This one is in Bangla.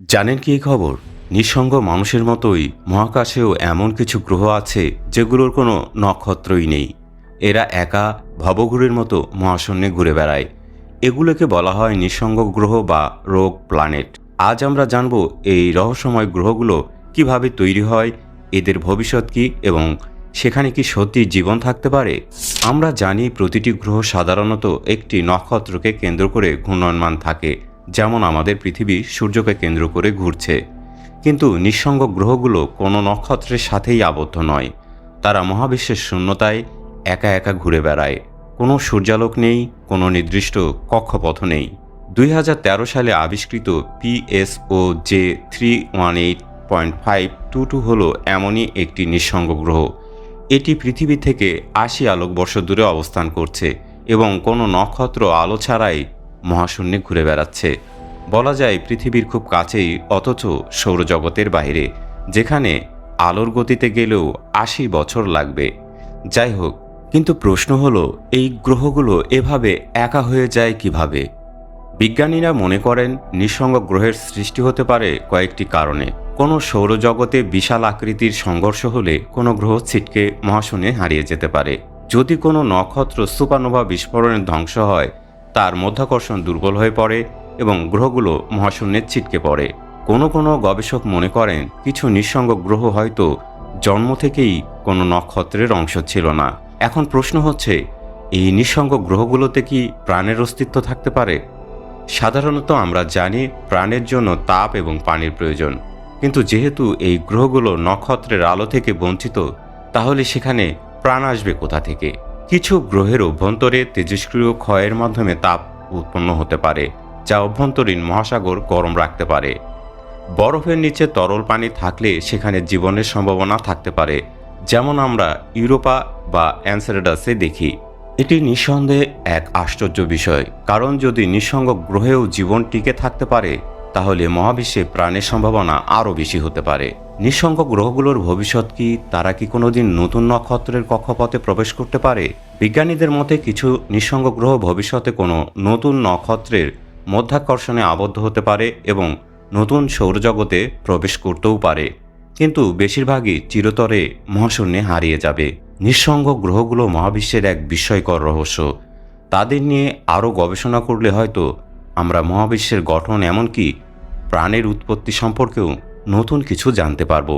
জানেন কি খবর? নিঃসঙ্গ মানুষের মতোই মহাকাশেও এমন কিছু গ্রহ আছে যেগুলোর কোনো নক্ষত্রই নেই। এরা একা ভবঘুরের মতো মহাশূন্যে ঘুরে বেড়ায়। এগুলোকে বলা হয় নিঃসঙ্গ গ্রহ বা রোগ প্ল্যানেট আজ আমরা জানব এই রহস্যময় গ্রহগুলো কীভাবে তৈরি হয়, এদের ভবিষ্যৎ কি এবং সেখানে কি সত্যি জীবন থাকতে পারে? আমরা জানি প্রতিটি গ্রহ সাধারণত একটি নক্ষত্রকে কেন্দ্র করে ঘূর্ণয়মান থাকে। যেমন আমাদের পৃথিবী সূর্যকে কেন্দ্র করে ঘুরছে। কিন্তু নিঃসঙ্গ গ্রহগুলো কোনো নক্ষত্রের সাথেই আবদ্ধ নয়। তারা মহাবিশ্বের শূন্যতায় একা একা ঘুরে বেড়ায়। কোনো সূর্যালোক নেই, কোনো নির্দিষ্ট কক্ষপথ নেই। দুই হাজার তেরো সালে আবিষ্কৃত PSO J three one eight point five two two হল এমনই একটি নিঃসঙ্গ গ্রহ। এটি পৃথিবী থেকে আশি আলোকবর্ষ দূরে অবস্থান করছে এবং কোনো নক্ষত্র আলো ছাড়াই মহাশূন্যে ঘুরে বেড়াচ্ছে। বলা যায় পৃথিবীর খুব কাছেই, অথচ সৌরজগতের বাইরে যেখানে আলোর গতিতে গেলেও আশি বছর লাগবে। যাই হোক, কিন্তু প্রশ্ন হলো, এই গ্রহগুলো এভাবে একা হয়ে যায় কীভাবে? বিজ্ঞানীরা মনে করেন, নিঃসঙ্গ গ্রহের সৃষ্টি হতে পারে কয়েকটি কারণে। কোনো সৌরজগতে বিশাল আকৃতির সংঘর্ষ হলে কোনো গ্রহ ছিটকে মহাশূন্যে হারিয়ে যেতে পারে। যদি কোনো নক্ষত্র সুপানোভা বিস্ফোরণে ধ্বংস হয় তার মধ্যাকর্ষণ দুর্বল হয়ে পড়ে এবং গ্রহগুলো মহাশূন্যে ছিটকে পড়ে। কোনো কোনো গবেষক মনে করেন, কিছু নিঃসঙ্গ গ্রহ হয়তো জন্ম থেকেই কোনো নক্ষত্রের অংশ ছিল না। এখন প্রশ্ন হচ্ছে, এই নিঃসঙ্গ গ্রহগুলোতে কি প্রাণের অস্তিত্ব থাকতে পারে? সাধারণত আমরা জানি প্রাণের জন্য তাপ এবং পানির প্রয়োজন। কিন্তু যেহেতু এই গ্রহগুলো নক্ষত্রের আলো থেকে বঞ্চিত, তাহলে সেখানে প্রাণ আসবে কোথা থেকে? কিছু গ্রহের অভ্যন্তরে তেজস্ক্রিয় ক্ষয়ের মাধ্যমে তাপ উৎপন্ন হতে পারে, যা অভ্যন্তরীণ মহাসাগর গরম রাখতে পারে। বরফের নিচে তরল পানি থাকলে সেখানে জীবনের সম্ভাবনা থাকতে পারে, যেমন আমরা ইউরোপা বা অ্যান্সারেডাসে দেখি। এটি নিঃসন্দেহে এক আশ্চর্য বিষয়, কারণ যদি নিঃসঙ্গ গ্রহেও জীবন টিকে থাকতে পারে তাহলে মহাবিশ্বে প্রাণের সম্ভাবনা আরও বেশি হতে পারে। নিঃসঙ্গ গ্রহগুলোর ভবিষ্যৎ কি তারা কি কোনোদিন নতুন নক্ষত্রের কক্ষপথে প্রবেশ করতে পারে? বিজ্ঞানীদের মতে কিছু নিঃসঙ্গ গ্রহ ভবিষ্যতে কোনো নতুন নক্ষত্রের মধ্যাকর্ষণে আবদ্ধ হতে পারে এবং নতুন সৌরজগতে প্রবেশ করতেও পারে। কিন্তু বেশিরভাগই চিরতরে মহাশূন্যে হারিয়ে যাবে। নিঃসঙ্গ গ্রহগুলো মহাবিশ্বের এক বিস্ময়কর রহস্য। তাদের নিয়ে আরও গবেষণা করলে হয়তো আমরা মহাবিশ্বের গঠন এমনকি প্রাণের উৎপত্তি সম্পর্কেও নতুন কিছু জানতে পারব।